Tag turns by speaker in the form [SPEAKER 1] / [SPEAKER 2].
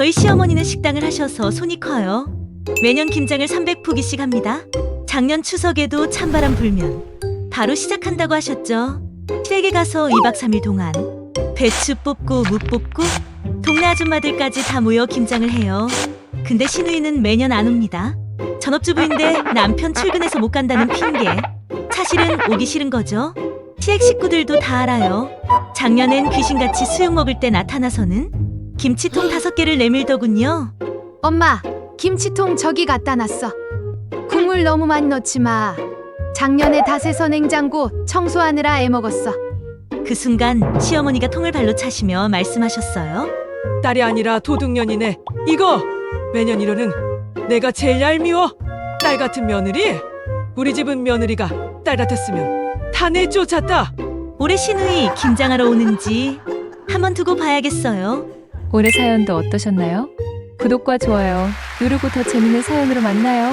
[SPEAKER 1] 저희 시어머니는 식당을 하셔서 손이 커요. 매년 김장을 300포기씩 합니다. 작년 추석에도 찬바람 불면 바로 시작한다고 하셨죠. 시댁에 가서 2박 3일 동안 배추 뽑고 무 뽑고 동네 아줌마들까지 다 모여 김장을 해요. 근데 신우이는 매년 안 옵니다. 전업주부인데 남편 출근해서 못 간다는 핑계. 사실은 오기 싫은 거죠. 시댁 식구들도 다 알아요. 작년엔 귀신같이 수육 먹을 때 나타나서는 김치통 다섯 개를 내밀더군요.
[SPEAKER 2] 엄마, 김치통 저기 갖다 놨어. 국물 너무 많이 넣지 마. 작년에 다세서 냉장고 청소하느라 애먹었어.
[SPEAKER 1] 그 순간 시어머니가 통을 발로 차시며 말씀하셨어요.
[SPEAKER 3] 딸이 아니라 도둑년이네. 이거 매년 이러는 내가 제일 얄미워. 딸 같은 며느리? 우리 집은 며느리가 딸 같았으면 다 내쫓았다.
[SPEAKER 1] 올해 신우이 김장하러 오는지 한번 두고 봐야겠어요.
[SPEAKER 4] 올해 사연도 어떠셨나요? 구독과 좋아요 누르고 더 재밌는 사연으로 만나요.